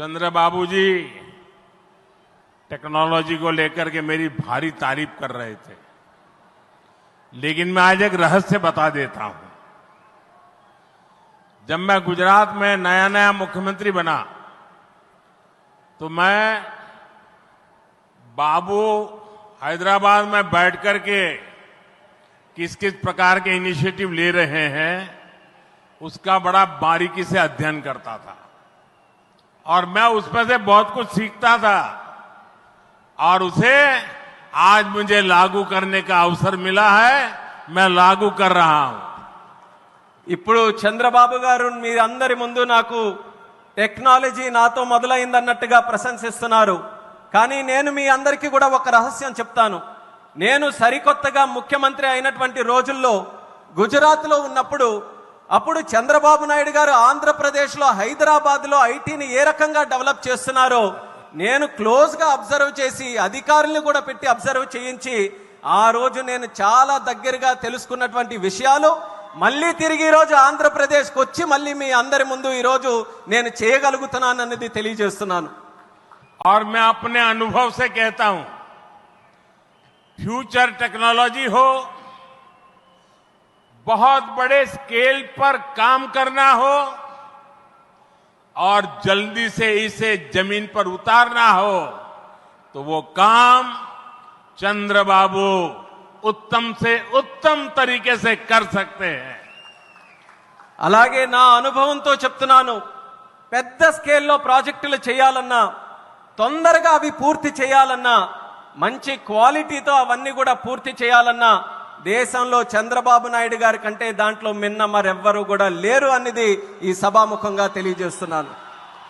चंद्र बाबू जी technology को लेकर के मेरी भारी तारीफ़ कर रहे थे। लेकिन मैं आज एक रहस्य बता देता हूँ। जब मैं गुजरात में नया नया मुख्यमंत्री बना तो मैं बाबू हैदराबाद में बैठ करके किस किस प्रकार के इनिशिएटिव ले रहे हैं, उसका बड़ा बारीकी से अध्ययन करता था। और मैं उसमें से बहुत कुछ सीखता था और उसे आज मुझे लागू करने का अवसर मिला है मैं लागू कर रहा हूं ఇప్పుడు చంద్రబాబు గారు మీ అందరి ముందు నాకు టెక్నాలజీ నాతో మొదలైందన్నట్టుగా ప్రశంసిస్తున్నారు కానీ నేను మీ అందరికీ కూడా ఒక రహస్యం చెప్తాను నేను సరికొత్తగా ముఖ్యమంత్రి అయినటువంటి రోజుల్లో గుజరాత్లో ఉన్నప్పుడు అప్పుడు చంద్రబాబు నాయుడు గారు ఆంధ్రప్రదేశ్లో హైదరాబాద్లో ఐటీని ఏ రకంగా డెవలప్ చేస్తున్నారో నేను క్లోజ్గా అబ్జర్వ్ చేసి అధికారుల్ని కూడా పెట్టి అబ్జర్వ్ చేయించి ఆ రోజు నేను చాలా దగ్గరగా తెలుసుకున్నటువంటి విషయాలు మళ్ళీ తిరిగి ఈ రోజు ఆంధ్రప్రదేశ్కి వచ్చి మళ్ళీ మీ అందరి ముందు ఈ రోజు నేను చేయగలుగుతున్నానన్నది తెలియజేస్తున్నాను और मैं अपने अनुभव से कहता हूं फ्यूचर टेक्नोलॉजी हो बहुत बड़े स्केल पर काम करना हो और जल्दी से इसे जमीन पर उतारना हो तो वो काम चंद्रबाबू उत्तम से उत्तम तरीके से कर सकते हैं అలాగే నా అనుభవంతో చెప్తున్నాను పెద్ద స్కేల్లో ప్రాజెక్టులు చేయాలన్నా తొందరగా అవి పూర్తి చేయాలన్నా మంచి క్వాలిటీతో అవన్నీ కూడా పూర్తి చేయాలన్నా దేశంలో చంద్రబాబు నాయుడు గారి కంటే దాంట్లో మిన్న మరెవ్వరూ కూడా లేరు అన్నది ఈ సభాముఖంగా తెలియజేస్తున్నాను.